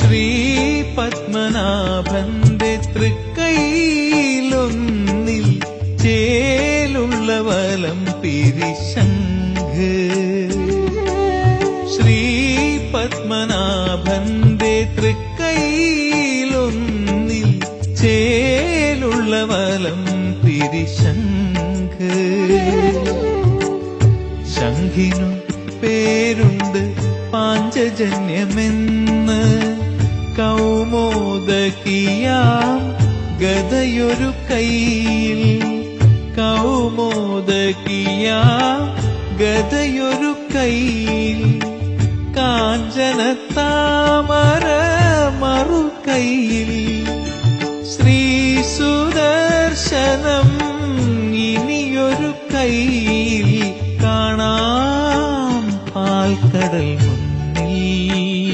ശ്രീ പത്മനാഭന്റെ തൃക്കൈയിലൊന്നിൽ ചേലുള്ള വലം പിരിശംഖ്. ശ്രീ പത്മനാഭന്റെ തൃക്കൈയിലൊന്നിൽ ചേലുള്ള വലം പിരിശംഖ്. ശംഖിനു പേരുണ്ട് പാഞ്ചജന്യമെന്ന്. കൗമോദകിയ ഗതയൊരു കൈയിൽ കൗമോദകിയ ഗതയൊരു കൈയിൽ കാഞ്ചന താമര മറു കൈയിൽ ശ്രീ സുദർശനം ഇനിയൊരു കൈയിൽ കാണാം പാൽക്കടൽ മുന്നിൽ.